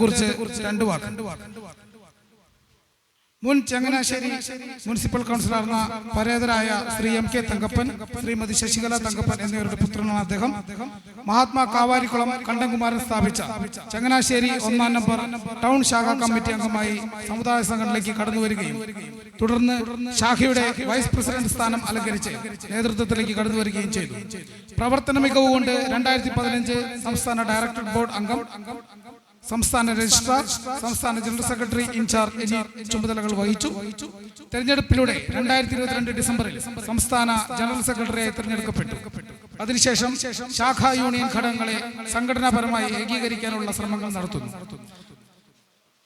കുറിച്ച് രണ്ട് വാക്ക്. മുൻ ചങ്ങനാശ്ശേരി മുനിസിപ്പൽ കൗൺസിലർന്ന പരേതരായ ശ്രീ എം കെ തങ്കപ്പൻ ശ്രീമതി ശശികല തങ്കപ്പൻ എന്നിവരുടെ പുത്രനാണ് അദ്ദേഹം. മഹാത്മാ കാവാരിക്കുളം കണ്ടൻകുമാരൻ സ്ഥാപിച്ച ചങ്ങനാശ്ശേരി ഒന്നാം നമ്പർ ടൗൺ ശാഖാ കമ്മിറ്റി അംഗമായി സമുദായ സംഘടനയിലേക്ക് കടന്നു വരികയും തുടർന്ന് ശാഖയുടെ വൈസ് പ്രസിഡന്റ് സ്ഥാനം അലങ്കരിച്ച് നേതൃത്വത്തിലേക്ക് കടന്നു വരികയും ചെയ്തു. പ്രവർത്തന മികവ് കൊണ്ട് രണ്ടായിരത്തി പതിനഞ്ച് സംസ്ഥാന ഡയറക്ടർ ബോർഡ് അംഗം സംസ്ഥാന രജിസ്ട്രാർ സംസ്ഥാന ജനറൽ സെക്രട്ടറി ഇൻചാർജ് എന്നീ ചുമതലകൾ വഹിച്ചു. തെരഞ്ഞെടുപ്പിലൂടെ രണ്ടായിരത്തി ഇരുപത്തിരണ്ട് ഡിസംബറിൽ സംസ്ഥാന ജനറൽ സെക്രട്ടറിയായി തെരഞ്ഞെടുക്കപ്പെട്ടു. അതിനുശേഷം ശാഖാ യൂണിയൻ ഘടകങ്ങളെ സംഘടനാപരമായി ഏകീകരിക്കാനുള്ള ശ്രമങ്ങൾ നടത്തുന്നു.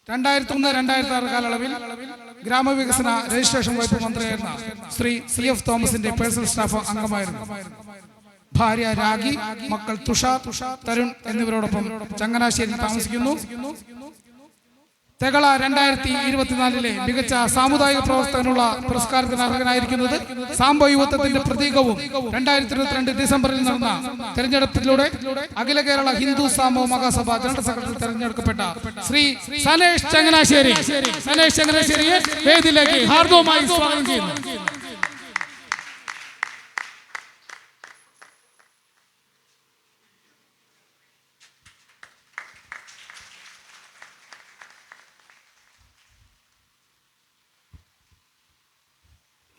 രണ്ടായിരത്തി ഒന്ന് രണ്ടായിരത്തി ആറ് കാലയളവിൽ ഗ്രാമവികസന രജിസ്ട്രേഷൻ വകുപ്പ് മന്ത്രിയായിരുന്ന ശ്രീ സി എഫ് തോമസിന്റെ പേഴ്സണൽ സ്റ്റാഫ് അംഗമായിരുന്നു. ഭാര്യ രാഗി മക്കൾ തുഷാർ തരുൺ എന്നിവരോടൊപ്പം ചങ്ങനാശ്ശേരി താമസിക്കുന്നു. തെകള രണ്ടായിരത്തി ഇരുപത്തിനാലിലെ മികച്ച സാമുദായിക പ്രവർത്തകനുള്ള പുരസ്കാരത്തിന് അർഹനായിരിക്കുന്നത് സാമ്പോ യുവത്വത്തിന്റെ പ്രതീകവും രണ്ടായിരത്തി ഇരുപത്തിരണ്ട് ഡിസംബറിൽ നടന്ന തെരഞ്ഞെടുപ്പിലൂടെ അഖില കേരള ഹിന്ദു സാമോ മഹാസഭ ജനറൽ സെക്രട്ടറി തെരഞ്ഞെടുക്കപ്പെട്ട ശ്രീ സനേഷ് ചങ്ങനാശ്ശേരി. സനേഷ് ചങ്ങനാശ്ശേരിയെ വേദിയിലേക്ക് ഹാർദവുമായി സ്വാഗതം ചെയ്യുന്നു.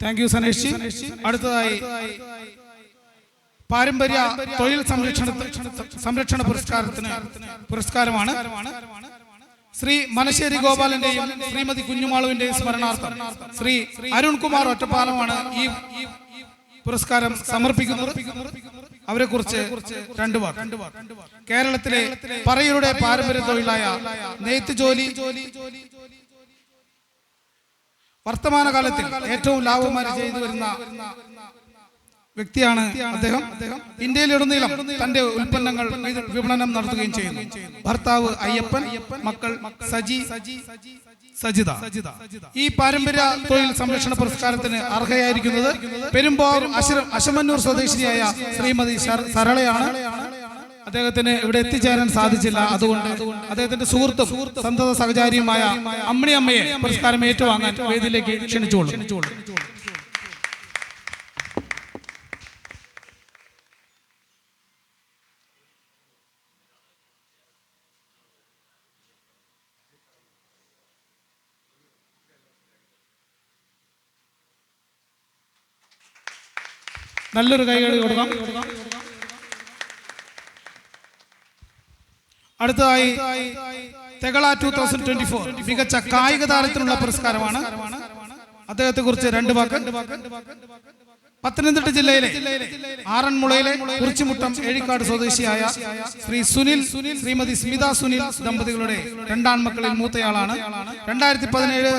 താങ്ക് യു സനേഷ് അടുത്തതായി പാരമ്പര്യ തൊഴിൽ സംരക്ഷണ സംരക്ഷണ പുരസ്കാരത്തിന് പുരസ്കാരമാണ് ശ്രീ മനശ്ശേരി ഗോപാലന്റെയും ശ്രീമതി കുഞ്ഞുമാളുവിന്റെയും സ്മരണാർത്ഥം. ശ്രീ അരുൺകുമാർ ഒറ്റപ്പാലമാണ് ഈ പുരസ്കാരം സമർപ്പിക്കുന്നത്. അവരെ കുറിച്ച് രണ്ടു വാക്ക്. കേരളത്തിലെ പറയുടെ പാരമ്പര്യ തൊഴിലായ നെയ്ത്ത് ജോലി വർത്തമാനകാലത്തിൽ ഏറ്റവും ലാഭമായി ചെയ്തു വരുന്ന വ്യക്തിയാണ് അദ്ദേഹം. ഇന്ത്യയിലുടനീളം തന്റെ ഉൽപ്പന്നങ്ങൾ വിപണനം നടത്തുകയും ചെയ്യുന്നു. ഭർത്താവ് അയ്യപ്പൻ മക്കൾ സജി സജിത. ഈ പാരമ്പര്യ തൊഴിൽ സംരക്ഷണ പുരസ്കാരത്തിന് അർഹയായിരിക്കുന്നത് പെരുമ്പാവൂർ അശമന്നൂർ സ്വദേശിനിയായ ശ്രീമതി ശര- സരളയാണ്. അദ്ദേഹത്തിന് ഇവിടെ എത്തിച്ചേരാൻ സാധിച്ചില്ല. അതുകൊണ്ട് അദ്ദേഹത്തിന്റെ സുഹൃത്തും സന്തത സഹചാരിയുമായ അമ്മിണി അമ്മയെ പുരസ്കാരം ഏറ്റുവാങ്ങാൻ വേദിയിലേക്ക് ക്ഷണിച്ചോളൂ നല്ലൊരു കൈകളി കൊടുക്കാം. അടുത്തതായി തെകള ടൂ തൗസൻഡ് ട്വന്റി ഫോർ മികച്ച കായിക താരത്തിനുള്ള പുരസ്കാരമാണ്. അദ്ദേഹത്തെ കുറിച്ച് രണ്ട് വാക്ക്. പത്തനംതിട്ട ജില്ലയിലെ ആറന്മുളയിലെ കുറിച്ചുമുട്ടം ഏഴിക്കാട് സ്വദേശിയായ ശ്രീ സുനിൽ ശ്രീമതി സ്മിത സുനിൽ ദമ്പതികളുടെ രണ്ടാം രണ്ടാൺമക്കളിൽ മൂത്തയാളാണ്. രണ്ടായിരത്തി പതിനേഴ്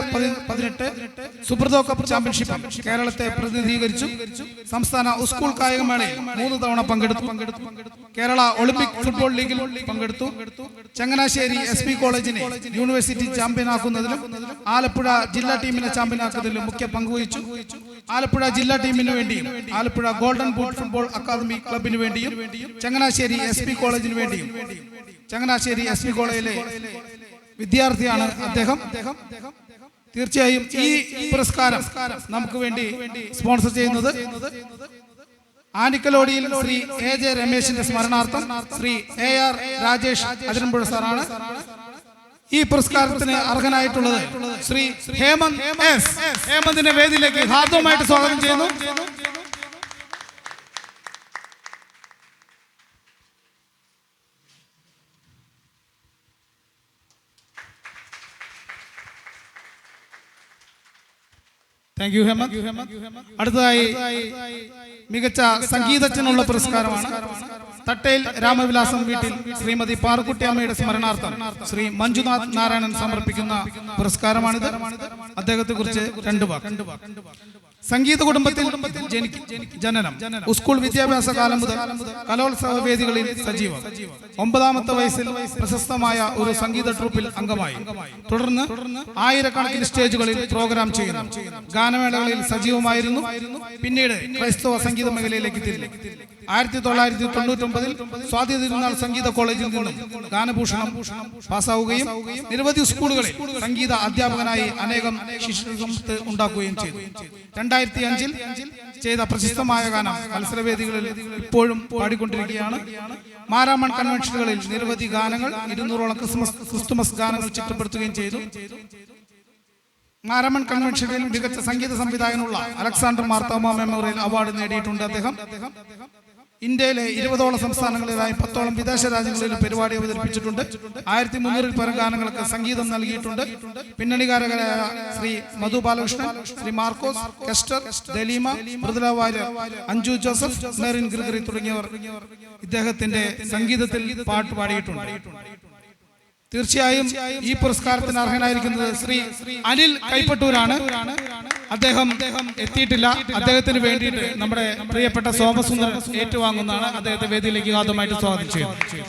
പതിനെട്ട് സുബ്രതോ കപ്പ് ചാമ്പ്യൻഷിപ്പ് കേരളത്തെ പ്രതിനിധീകരിച്ചു. സംസ്ഥാന സ്കൂൾ കായികമേളയിൽ മൂന്ന് തവണ പങ്കെടുത്തു. കേരള ഒളിമ്പിക് ഫുട്ബോൾ ലീഗിൽ പങ്കെടുത്തു. ചങ്ങനാശ്ശേരി എസ് പി കോളേജിനെ യൂണിവേഴ്സിറ്റി ചാമ്പ്യനാക്കുന്നതിലും ആലപ്പുഴ ജില്ലാ ടീമിനെ ചാമ്പ്യനാക്കുന്നതിലും മുഖ്യ പങ്കുവഹിച്ചു. ആലപ്പുഴ ജില്ലാ ടീമിന് വേണ്ടിയും Alappuzha golden boot football academy ക്ലബിന് വേണ്ടിയും ചങ്ങനാശ്ശേരി എസ് കോളേജിന് വേണ്ടിയും ചങ്ങനാശ്ശേരി എസ് കോളേജിലെ വിദ്യാർത്ഥിയാണ് അദ്ദേഹം. തീർച്ചയായും ഈ പുരസ്കാരം നമുക്ക് വേണ്ടി സ്പോൺസർ ചെയ്യുന്നത് ആനിക്കലോടിയിൽ ശ്രീ എ ജെ രമേശിന്റെ സ്മരണാർത്ഥം ശ്രീ എ ആർ രാജേഷ് അതിരമ്പുഴ സാറാണ്. ഈ പുരസ്കാരത്തിന് അർഹനായിട്ടുള്ളത് ശ്രീ ഹേമന്ത് എസ്. ഹേമന്തിന്റെ വേദിയിലേക്ക് ഹാർദവുമായിട്ട് സ്വാഗതം ചെയ്യുന്നു. Thank you Hemanth. അടുത്തതായി മികച്ച സംഗീതജ്ഞനുള്ള പുരസ്കാരമാണ്. തട്ടേൽ രാമവിലാസം വീട്ടിൽ ശ്രീമതി പാറുക്കുട്ടിയമ്മയുടെ സ്മരണാർത്ഥം ശ്രീ മഞ്ജുനാഥ് നാരായണൻ സമർപ്പിക്കുന്ന പുരസ്കാരമാണിത്. അദ്ദേഹത്തെ കുറിച്ച് രണ്ട് വാക്ക്. സംഗീത കുടുംബത്തിൽ ജനനം. സ്കൂൾ വിദ്യാഭ്യാസ കാലം മുതൽ കലോത്സവ വേദികളിൽ സജീവം. ഒമ്പതാമത്തെ വയസ്സിൽ പ്രശസ്തമായ ഒരു സംഗീത ട്രൂപ്പിൽ അംഗമായി. തുടർന്ന് ആയിരക്കണക്കിന് സ്റ്റേജുകളിൽ പ്രോഗ്രാം ചെയ്യുന്നു. ഗാനമേളകളിൽ സജീവമായിരുന്നു. പിന്നീട് ക്രൈസ്തവ സംഗീത മേഖലയിലേക്ക് തിരിഞ്ഞു. ആയിരത്തി തൊള്ളായിരത്തി തൊണ്ണൂറ്റൊമ്പതിൽ സ്വാതി തിരുനാൾ സംഗീത കോളേജിൽ നിന്നും ഗാനഭൂഷണം പാസ്സാവുകയും നിരവധി സ്കൂളുകളിൽ സംഗീത അധ്യാപകനായി അനേകം ശിഷ്യ ഉണ്ടാക്കുകയും ചെയ്തു. രണ്ടായിരത്തി അഞ്ചിൽ ചെയ്ത പ്രശസ്തമായ ഗാനം മത്സരവേദികളിൽ ഇപ്പോഴും പാടിക്കൊണ്ടിരിക്കുകയാണ്. മാരാമൺ കൺവെൻഷനുകളിൽ നിരവധി ഗാനങ്ങൾ ഇരുന്നൂറോളം ക്രിസ്മസ് ക്രിസ്തുമസ് ഗാനങ്ങൾ ചിട്ടപ്പെടുത്തുകയും ചെയ്തു. മാരാമൺ കൺവെൻഷനിൽ മികച്ച സംഗീത സംവിധായകനുള്ള അലക്സാണ്ടർ മാർത്താമ മെമ്മോറിയൽ അവാർഡ് നേടിയിട്ടുണ്ട് അദ്ദേഹം. ഇന്ത്യയിലെ ഇരുപതോളം സംസ്ഥാനങ്ങളിലായി പത്തോളം വിദേശ രാജ്യങ്ങളിൽ പരിപാടി അവതരിപ്പിച്ചിട്ടുണ്ട്. ആയിരത്തി മുന്നൂറിൽ പരം ഗാനങ്ങൾക്ക് സംഗീതം നൽകിയിട്ടുണ്ട്. പിന്നണികാരകരായ ശ്രീ മധു ബാലകൃഷ്ണൻ ശ്രീ മാർക്കോസ് കെസ്റ്റർ ദലീമ മൃദുല വാര്യർ അഞ്ജു ജോസഫ് മെറിൻ ഗ്രിഗറി തുടങ്ങിയവർ ഇദ്ദേഹത്തിന്റെ സംഗീതത്തിൽ പാട്ട് പാടിയിട്ടുണ്ട്. തീർച്ചയായും ഈ പുരസ്കാരത്തിന് അർഹനായിരിക്കുന്നത് ശ്രീ അനിൽ കൈപ്പട്ടൂരാണ്. അദ്ദേഹം എത്തിയിട്ടില്ല. അദ്ദേഹത്തിന് വേണ്ടിയിട്ട് നമ്മുടെ പ്രിയപ്പെട്ട സോമസുന്ദരൻ ഏറ്റുവാങ്ങുന്നതാണ്. അദ്ദേഹത്തെ വേദിയിലേക്ക് ആദ്യമായിട്ട് സ്വാഗതം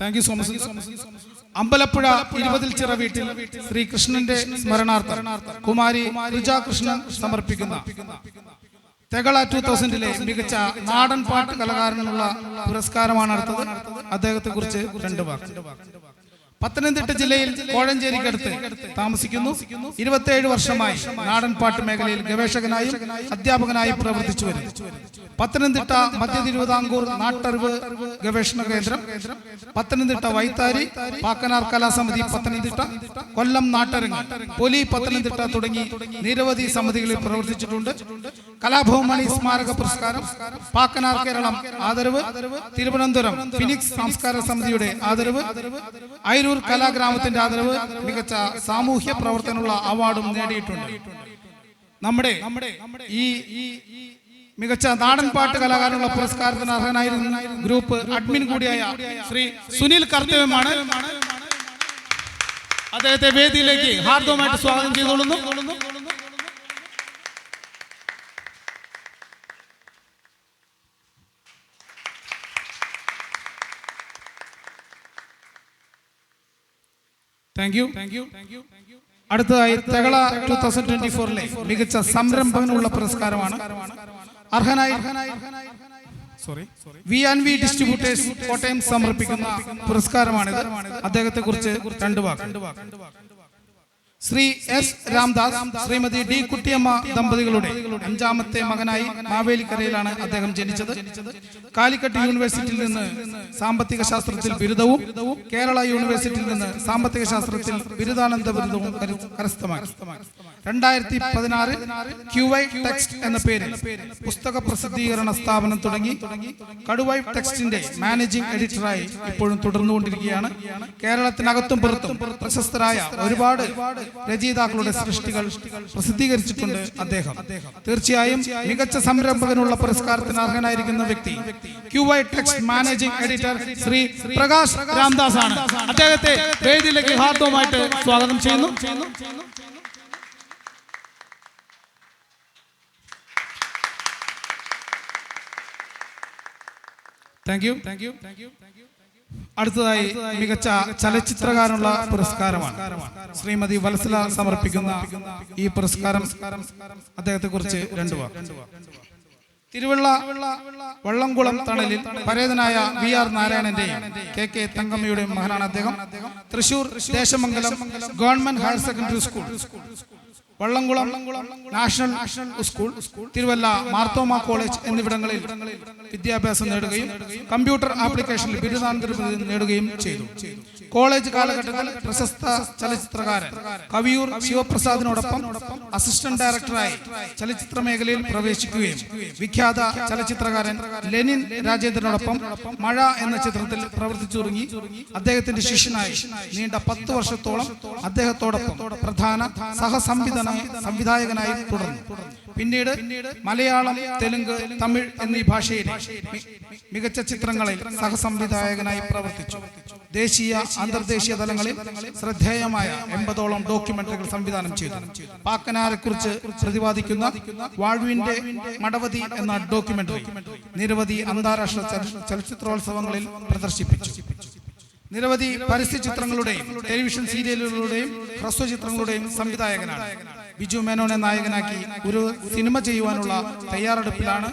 thank you so much Ambalappuzha ഇരുപതിൽ ചിറ വീട്ടിൽ ശ്രീകൃഷ്ണന്റെ സ്മരണാർത്ഥം കുമാരി കൃഷ്ണൻ സമർപ്പിക്കുന്ന തെകള ടൂ തൗസൻഡിലെ മികച്ച നാടൻ പാട്ട് കലാകാരനുള്ള പുരസ്കാരമാണ് അടുത്തത്. അദ്ദേഹത്തെ കുറിച്ച് രണ്ട് വാക്ക്. പത്തനംതിട്ട ജില്ലയിൽ കോഴഞ്ചേരിക്കടുത്ത് താമസിക്കുന്നു. ഇരുപത്തിയേഴ് വർഷമായി നാടൻപാട്ട് മേഖലയിൽ ഗവേഷകനായും അധ്യാപകനായും പ്രവർത്തിച്ചു വരുന്നു. പത്തനംതിട്ട മധ്യ തിരുവിതാംകൂർ നാട്ടറിവ് ഗവേഷണ കേന്ദ്രം. പത്തനംതിട്ട വൈത്താരി പാക്കനാർ കലാസമിതി പത്തനംതിട്ട കൊല്ലം നാട്ടരങ്ങ് പൊലി പത്തനംതിട്ട തുടങ്ങി നിരവധി സമിതികളിൽ പ്രവർത്തിച്ചിട്ടുണ്ട്. കലാഭവമണി സ്മാരക പുരസ്കാരം പാക്കനാർ കേരളം ആദരവ് തിരുവനന്തപുരം ഫിനിക്സ് സംസ്കാര സമിതിയുടെ ആദരവ് അയിരൂർ കലാഗ്രാമത്തിന്റെ ആദരവ് മികച്ച സാമൂഹ്യ പ്രവർത്തനമുള്ള അവാർഡും നേടിയിട്ടുണ്ട്. നമ്മുടെ ഈ മികച്ച നാടൻ പാട്ട് കലാകാരനുള്ള പുരസ്കാരത്തിന് അർഹനായിരുന്ന ഗ്രൂപ്പ് അഡ്മിൻ കൂടിയായ ശ്രീ സുനിൽ കർത്തവ്യമാണ്. അദ്ദേഹത്തെ വേദിയിലേക്ക് ഹാർദവമായിട്ട് സ്വാഗതം ചെയ്തുകൊള്ളുന്നു. Thank you thank you thank you അടുത്തതായി തകള ടൂ തൗസൻഡ് ട്വന്റി ഫോറിലെ മികച്ച സംരംഭകനുള്ള പുരസ്കാരമാണ് അർഹനായി sorry V and V distributors Kottayam സമർപ്പിക്കുന്ന പുരസ്കാരമാണിത്. അദ്ദേഹത്തെ കുറിച്ച് രണ്ട് വാക്ക്. ശ്രീ എസ് രാംദാസ് ശ്രീമതി ഡി കുട്ടിയമ്മ ദമ്പതികളുടെ അഞ്ചാമത്തെ മകനായി മാവേലിക്കരയിലാണ് അദ്ദേഹം ജനിച്ചത്. കാലിക്കട്ട് യൂണിവേഴ്സിറ്റിയിൽ നിന്ന് സാമ്പത്തിക ശാസ്ത്രത്തിൽ ബിരുദവും കേരള യൂണിവേഴ്സിറ്റിയിൽ നിന്ന് സാമ്പത്തിക ശാസ്ത്രത്തിൽ ബിരുദാനന്ദ ബിരുദവും കരസ്ഥമാക്കി. രണ്ടായിരത്തി പതിനാറ് ക്യൂവൈ ടെക്സ്റ്റ് എന്ന പേരിൽ പുസ്തക പ്രസിദ്ധീകരണ സ്ഥാപനം തുടങ്ങി. കടുവൈ ടെക്സ്റ്റിന്റെ മാനേജിംഗ് എഡിറ്ററായി ഇപ്പോഴും തുടർന്നുകൊണ്ടിരിക്കുകയാണ്. കേരളത്തിനകത്തും പുറത്തും പ്രശസ്തരായ ഒരുപാട് രചയിതാക്കളുടെ സൃഷ്ടികൾ പ്രസിദ്ധീകരിച്ചിട്ടുണ്ട് അദ്ദേഹം. തീർച്ചയായും മികച്ച സംരംഭകനുള്ള പുരസ്കാരത്തിന് അർഹനായിരിക്കുന്ന വ്യക്തി Q I techs managing editor Shri Prakash Ramdas ആണ് അദ്ദേഹത്തെ വേദിയിലേക്ക് ഹാർദവുമായിട്ട് സ്വാഗതം ചെയ്യുന്നു. Thank you thank you thank you അടുത്തതായി മികച്ച ചലച്ചിത്രകാരനുള്ള പുരസ്കാരമാണ്. ശ്രീമതി വത്സല സമർപ്പിക്കുന്ന ഈ പുരസ്കാരം അദ്ദേഹത്തെ കുറിച്ച് രണ്ടു തിരുവള്ള വള്ളംകുളം തണലിൽ പരേതനായ വി ആർ നാരായണന്റെയും കെ കെ തങ്കമ്മയുടെയും മകനാണ് അദ്ദേഹം. Thrissur Desamangalam government higher secondary school. Vallamkulam national school Thiruvalla Marthoma college എന്നിവിടങ്ങളിൽ വിദ്യാഭ്യാസം നേടുകയും കമ്പ്യൂട്ടർ ആപ്ലിക്കേഷനിൽ ബിരുദാനന്തര ബിരുദം നേടുകയും ചെയ്തു. കോളേജ് കാലഘട്ടത്തിൽ പ്രശസ്ത ചലച്ചിത്രകാരൻ കവിയൂർ ശിവപ്രസാദിനോടൊപ്പം അസിസ്റ്റന്റ് ഡയറക്ടറായി ചലച്ചിത്ര മേഖലയിൽ പ്രവേശിക്കുകയും വിഖ്യാത ചലച്ചിത്രകാരൻ ലെനിൻ രാജേന്ദ്രനോടൊപ്പം മഴ എന്ന ചിത്രത്തിൽ പ്രവർത്തിച്ചുറങ്ങി അദ്ദേഹത്തിന്റെ ശിഷ്യനായി നീണ്ട പത്ത് വർഷത്തോളം അദ്ദേഹത്തോടൊപ്പം പ്രധാന സഹസംവിധാന സംവിധായകനായി തുടർന്നു. പിന്നീട് മലയാളം തെലുങ്ക് തമിഴ് എന്നീ ഭാഷയിൽ മികച്ച ചിത്രങ്ങളിൽ സഹസംവിധായകനായി പ്രവർത്തിച്ചു. ദേശീയ അന്തർദേശീയ തലങ്ങളിൽ ശ്രദ്ധേയമായ എൺപതോളം ഡോക്യുമെന്ററികൾ സംവിധാനം ചെയ്തു. പാക്കനാരെ കുറിച്ച് പ്രതിപാദിക്കുന്ന വാഴ്വിന്റെ മടവതി എന്ന ഡോക്യുമെന്ററി നിരവധി അന്താരാഷ്ട്ര ചലച്ചിത്രോത്സവങ്ങളിൽ പ്രദർശിപ്പിച്ചു. നിരവധി പരസ്യ ചിത്രങ്ങളുടെയും ടെലിവിഷൻ സീരിയലുകളുടെയും ഹ്രസ്വ ചിത്രങ്ങളുടെയും സംവിധായകനാണ്. ബിജു മേനോനെ നായകനാക്കി ഒരു സിനിമ ചെയ്യുവാനുള്ള തയ്യാറെടുപ്പിലാണ്.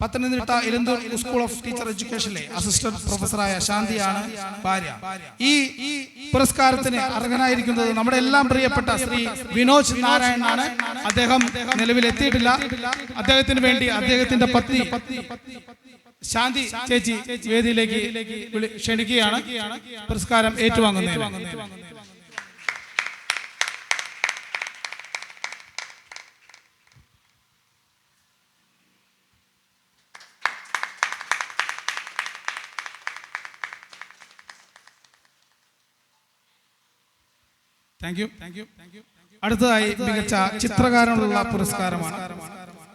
Pathanamthitta Elanthoor school of teacher എഡ്യൂക്കേഷനിലെ assistant പ്രൊഫസറായ ശാന്തിയാണ് ഭാര്യ. ഈ പുരസ്കാരത്തിന് അർഹനായിരിക്കുന്നത് നമ്മുടെ എല്ലാം പ്രിയപ്പെട്ട ശ്രീ വിനോദ് നാരായണനാണ്. അദ്ദേഹം നിലവിൽ എത്തിയിട്ടില്ല. അദ്ദേഹത്തിന് വേണ്ടി അദ്ദേഹത്തിന്റെ പത്നി ശാന്തി ചേച്ചി വേദിയിലേക്ക് ക്ഷണിക്കുകയാണ്. പുരസ്കാരം ഏറ്റുവാങ്ങുന്നതിന്. താങ്ക് യു താങ്ക് യു അടുത്തതായി മികച്ച ചിത്രകാരനുള്ള പുരസ്കാരമാണ്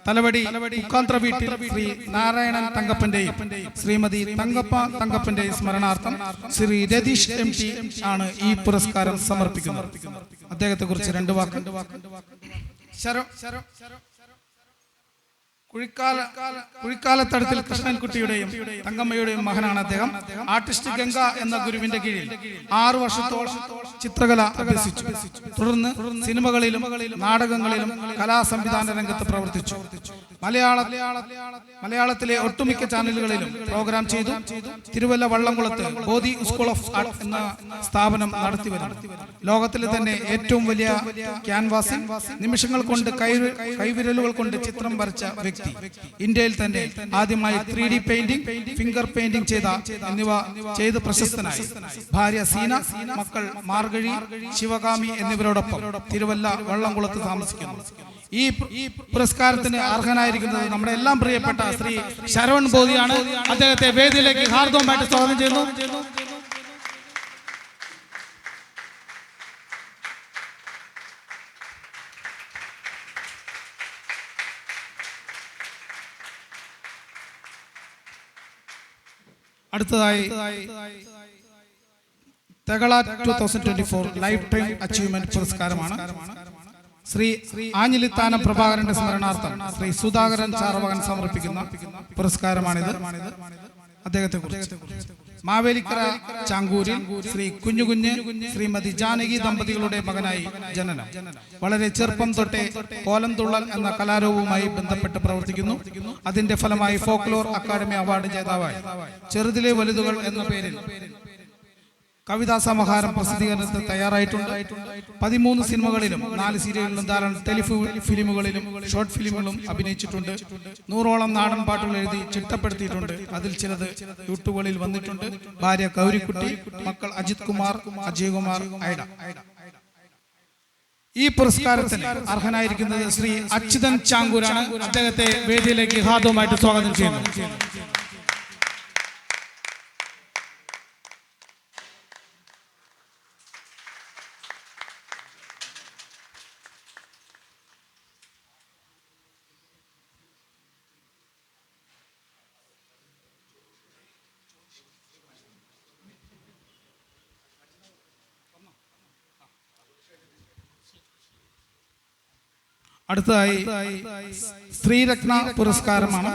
തലവടി മുക്കാന്ത്ര വീട്ടിൽ ശ്രീ നാരായണൻ തങ്കപ്പന്റെയും ശ്രീമതി തങ്കപ്പ തങ്കപ്പന്റെയും സ്മരണാർത്ഥം ശ്രീ രതീഷ് എം ടി ആണ് ഈ പുരസ്കാരം സമർപ്പിക്കുന്നത്. അദ്ദേഹത്തെ കുറിച്ച് രണ്ട് വാക്ക്. ശരം. കുഴിക്കാല കുഴിക്കാലത്തടത്തിൽ കൃഷ്ണൻകുട്ടിയുടെയും തങ്കമ്മയുടെയും മകനാണ് അദ്ദേഹം. ആർട്ടിസ്റ്റ് ഗംഗ എന്ന ഗുരുവിന്റെ കീഴിൽ ആറു വർഷത്തോളം ചിത്രകല അഭ്യസിച്ചു. തുടർന്ന് സിനിമകളിലും നാടകങ്ങളിലും കലാ സംവിധാന രംഗത്ത് പ്രവർത്തിച്ചു. മലയാള മലയാളത്തിലെ ഒട്ടുമിക്ക ചാനലുകളിലും പ്രോഗ്രാം ചെയ്തു. തിരുവല്ല വള്ളംകുളത്ത് ബോധി സ്കൂൾ ഓഫ് ആർട്ട് എന്ന സ്ഥാപനം നടത്തി വരുന്നു. ലോകത്തിലെ തന്നെ ഏറ്റവും വലിയ ക്യാൻവാസിംഗ് നിമിഷങ്ങൾ കൊണ്ട് കൈവിരലുകൾ കൊണ്ട് ചിത്രം വരച്ച വ്യക്തി. ഇന്ത്യയിൽ തന്നെ ആദ്യമായി three D painting finger painting ചെയ്ത എന്നിവ ചെയ്ത് പ്രശസ്തനായി. ഭാര്യ സീന മക്കൾ മാർഗഴി ശിവകാമി എന്നിവരോടൊപ്പം തിരുവല്ല വള്ളംകുളത്ത് താമസിക്കുന്നു. ഈ പുരസ്കാരത്തിന് അർഹനായിരിക്കുന്നത് നമ്മുടെ എല്ലാം പ്രിയപ്പെട്ട ശ്രീ ശരവൺ ബോധിയാണ്. അദ്ദേഹത്തെ വേദിയിലേക്ക് ഹാർദവമായിട്ട് സ്വാഗതം ചെയ്യുന്നു. അടുത്തതായി തെകള two thousand twenty four lifetime achievement പുരസ്കാരമാണ്. Shri Anjilithanam പ്രഭാകരന്റെ സ്മരണാർത്ഥം ശ്രീ സുധാകരൻ ചാർവകൻ സമർപ്പിക്കുന്ന പുരസ്കാരമാണിത്. അദ്ദേഹത്തെ കുറിച്ച് മാവേലിക്കര ചാങ്കൂരിൽ ശ്രീ കുഞ്ഞുകുഞ്ഞ് ശ്രീമതി ജാനകി ദമ്പതികളുടെ മകനായി ജനനം. വളരെ ചെറുപ്പം തൊട്ടേ കോലം തുള്ളൽ എന്ന കലാരൂപവുമായി ബന്ധപ്പെട്ട് പ്രവർത്തിക്കുന്നു. അതിന്റെ ഫലമായി ഫോക്ലോർ അക്കാദമി അവാർഡ് ജേതാവായി. ചെറുതിലെ വലുതുകൾ എന്ന പേരിൽ കവിതാ സമാഹാരം പ്രസിദ്ധീകരണത്തിന് തയ്യാറായിട്ടുണ്ട്. പതിമൂന്ന് സിനിമകളിലും നാല് സീരിയലുകളിലും ധാരാളം ടെലിഫി ഫിലിമുകളിലും ഷോർട്ട് ഫിലിമുകളും അഭിനയിച്ചിട്ടുണ്ട്. നൂറോളം നാടൻ പാട്ടുകൾ എഴുതി ചിട്ടപ്പെടുത്തിയിട്ടുണ്ട്. അതിൽ ചിലത് യൂട്യൂബുകളിൽ വന്നിട്ടുണ്ട്. ഭാര്യ ഗൗരിക്കുട്ടി മക്കൾ അജിത് കുമാർ അജയ് കുമാർ ഐഡ. ഈ പുരസ്കാരത്തിന് അർഹനായിരിക്കുന്നത് ശ്രീ അച്യുതൻ ചാങ്കൂരാണ്. അദ്ദേഹത്തെ വേദിയിലേക്ക് ഹാർദവുമായിട്ട് സ്വാഗതം ചെയ്യുന്നു. അടുത്തതായി ശ്രീരത്ന പുരസ്കാരമാണ്.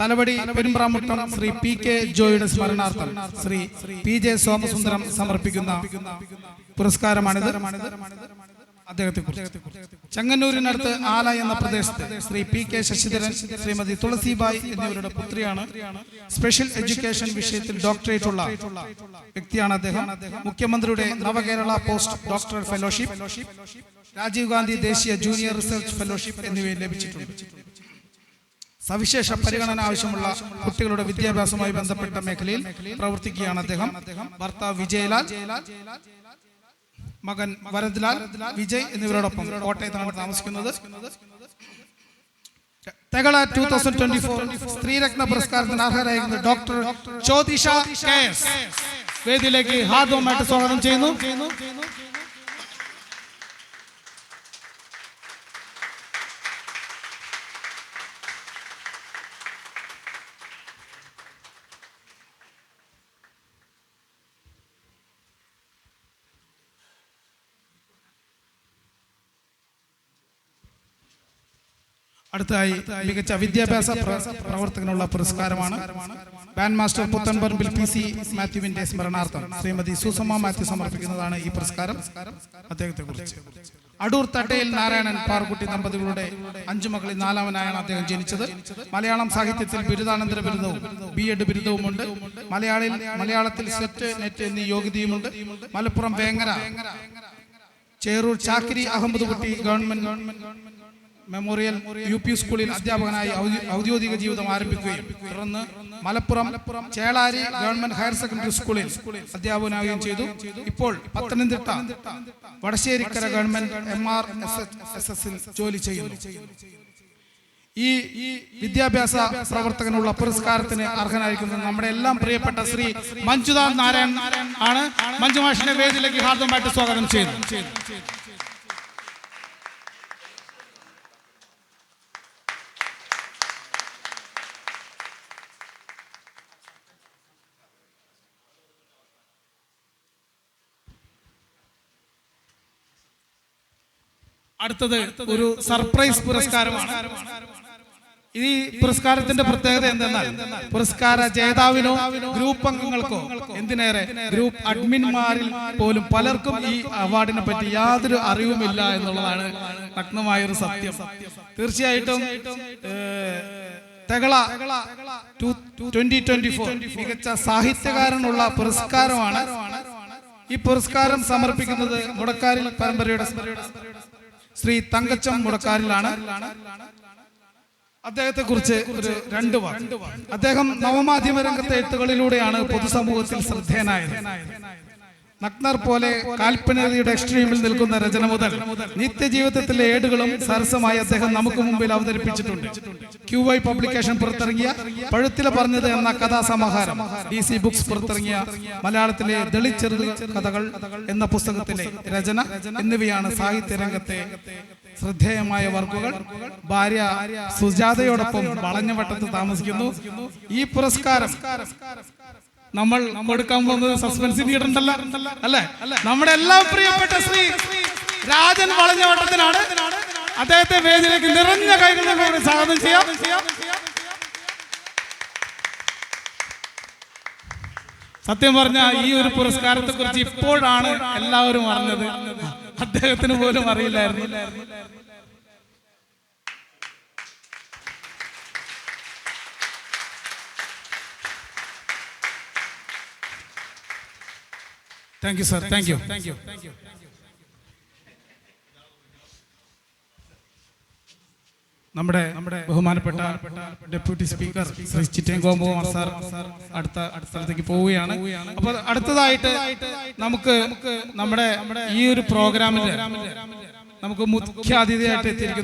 തലവടി പെരുമ്പ്രാമുട്ടം ശ്രീ പി കെ ജോയുടെ സ്മരണാർത്ഥം ശ്രീ പി ജെ സോമസുന്ദരം സമർപ്പിക്കുന്ന പുരസ്കാരമാണിത്. അദ്ദേഹത്തെ ചെങ്ങന്നൂരിനടുത്ത് ആല എന്ന പ്രദേശത്ത് ശ്രീ പി കെ ശശിധരൻ ശ്രീമതി തുളസിബായ് എന്നിവരുടെ പുത്രിയാണ്. സ്പെഷ്യൽ എഡ്യൂക്കേഷൻ വിഷയത്തിൽ ഡോക്ടറേറ്റ് ഉള്ള വ്യക്തിയാണ് അദ്ദേഹം. മുഖ്യമന്ത്രിയുടെ Navakerala post doctoral fellowship. Rajiv Gandhi ദേശീയ ജൂനിയർ റിസർച്ച് ഫെലോഷിപ്പ് എന്നിവയും ലഭിച്ചിട്ടുണ്ട്. സവിശേഷ പരിഗണന ആവശ്യമുള്ള കുട്ടികളുടെ വിദ്യാഭ്യാസവുമായി ബന്ധപ്പെട്ട മേഖലയിൽ പ്രവർത്തിക്കുകയാണ് അദ്ദേഹം. ഭർത്താവ് വിജയലാൽ മകൻ വരദ്ലാൽ വിജയ് എന്നിവരോടൊപ്പം കോട്ടയത്താണ് താമസിക്കുന്നത്. തെകള two thousand twenty four Sthreeratna പുരസ്കാരത്തിന് അർഹരായിരുന്നു ഡോക്ടർ ജ്യോതിഷ വേദിയിലേക്ക് ഹാർദവമായിട്ട് സ്വാഗതം ചെയ്യുന്നു. അടുത്തതായി മികച്ച വിദ്യാഭ്യാസ പ്രവർത്തകനുള്ള പുരസ്കാരമാണ് band master Puthenparambil P C മാത്യുവിന്റെ സ്മരണാർത്ഥം. ശ്രീമതി സുസമ്മ മാത്യു സമർപ്പിക്കുന്നതാണ് ഈ പുരസ്കാരം. അദ്ദേഹത്തെ കുറിച്ച്. അടൂർ തട്ടയിൽ നാരായണൻ പാർക്കുട്ടി ദമ്പതികളുടെ അഞ്ചു മകളിൽ നാലാമനായാണ് അദ്ദേഹം ജനിച്ചത്. മലയാളം സാഹിത്യത്തിൽ ബിരുദാനന്തര ബിരുദവും ബി എഡ് ബിരുദവുമുണ്ട്. മലയാളിൽ മലയാളത്തിൽ സെറ്റ് നെറ്റ് എന്നീ യോഗ്യതയുമുണ്ട്. മലപ്പുറം വേങ്ങര ചേറൂർ ചാക്കിരി അഹമ്മദ് കുട്ടി ഗവൺമെന്റ് മെമ്മോറിയൽ യു പി സ്കൂളിൽ അധ്യാപകനായി ഔദ്യോഗിക ജീവിതം ആരംഭിക്കുകയും തുടർന്ന് Malappuram Chelari government higher secondary സ്കൂളിൽ അധ്യാപകനാവുകയും ചെയ്തു. ഇപ്പോൾ Pathanamthitta Vadasserikkara government M R S ജോലി ചെയ്യുന്നു. ഈ വിദ്യാഭ്യാസ പ്രവർത്തകനുള്ള പുരസ്കാരത്തിന് അർഹനായിരിക്കുന്നത് നമ്മുടെ എല്ലാം പ്രിയപ്പെട്ട ശ്രീ മഞ്ജുനാഥ് നാരായൺ ആണ്. മഞ്ജു മാഷിന്റെ വേദിയിലേക്ക് ഹാർദമായിട്ട് സ്വാഗതം ചെയ്യുന്നു. അടുത്തത് ഒരു സർപ്രൈസ് പുരസ്കാരമാണ്. ഈ പുരസ്കാരത്തിന്റെ പ്രത്യേകത എന്തെന്നാൽ പുരസ്കാര ജേതാവിനോ ഗ്രൂപ്പ് അംഗങ്ങൾക്കോ എന്തിനേറെ ഗ്രൂപ്പ് അഡ്മിൻമാരിൽ പോലും പലർക്കും ഈ അവാർഡിനെ പറ്റി യാതൊരു അറിവുമില്ല എന്നുള്ളതാണ് നഗ്നമായൊരു സത്യം. തീർച്ചയായിട്ടും തെകള ട്വന്റി ട്വന്റി ഫോർ മികച്ച സാഹിത്യകാരനുള്ള പുരസ്കാരമാണ്. ഈ പുരസ്കാരം സമർപ്പിക്കുന്നത് മുടക്കാരിൽ പരമ്പരയുടെ ശ്രീ തങ്കച്ചം മുടക്കാരിലാണ്. അദ്ദേഹത്തെ കുറിച്ച് ഒരു രണ്ട് വാക്ക്. അദ്ദേഹം നവമാധ്യമ രംഗത്തെ എഴുത്തുകളിലൂടെയാണ് പൊതുസമൂഹത്തിൽ ശ്രദ്ധേയനായത്. നഗ്നർ പോലെ കാൽപ്പനികതയുടെ എക്സ്ട്രീമിൽ നിൽക്കുന്ന രചന മുതൽ നിത്യജീവിതത്തിലെ ഏടുകളും സരസമായി അദ്ദേഹം നമുക്ക് മുമ്പിൽ അവതരിപ്പിച്ചിട്ടുണ്ട്. ക്യു വൈ പബ്ലിക്കേഷൻ പുറത്തിറങ്ങിയ പഴുത്തില പറഞ്ഞത് എന്ന കഥാസമാഹാരം ഡി സി ബുക്സ് പുറത്തിറങ്ങിയ മലയാളത്തിലെ ദളിത് കഥകൾ എന്ന പുസ്തകത്തിലെ രചന എന്നിവയാണ് സാഹിത്യ രംഗത്തെ ശ്രദ്ധേയമായ വർക്കുകൾ. ഭാര്യ സുജാതയോടൊപ്പം വളഞ്ഞവട്ടത്ത് താമസിക്കുന്നു. ഈ പുരസ്കാരം നമ്മൾ കൊടുക്കാൻ പോകുന്നത് സസ്പെൻസ് തിയേറ്ററിന്റെ അല്ലേ? നമ്മുടെ എല്ലാം പ്രിയപ്പെട്ട ശ്രീ രാജൻ വളഞ്ഞ വട്ടത്തിനാണ് അദ്ദേഹത്തെ വേദിയിലേക്ക് നിറഞ്ഞ കൈകൾ സ്വാഗതം ചെയ്യാം. സത്യം പറഞ്ഞ ഈ ഒരു പുരസ്കാരത്തെ കുറിച്ച് ഇപ്പോഴാണ് എല്ലാവരും അറിഞ്ഞത്. അദ്ദേഹത്തിന് പോലും അറിയില്ലായിരുന്നു. Thank you sir thank you thank you thank you നമ്മുടെ നമ്മുടെ ബഹുമാനപ്പെട്ട ഡെപ്യൂട്ടി സ്പീക്കർ ശ്രീ ചിറ്റേങ്കോമ്പോ സാർ അടുത്ത അടുത്ത സ്ഥലത്തേക്ക് പോവുകയാണ്. അപ്പോൾ അടുത്തതായിട്ട് നമുക്ക് നമ്മുടെ ഈ ഒരു പ്രോഗ്രാമിൽ നമുക്ക് മുഖ്യ അതിഥിയായിട്ട് എത്തിയിരിക്കുന്ന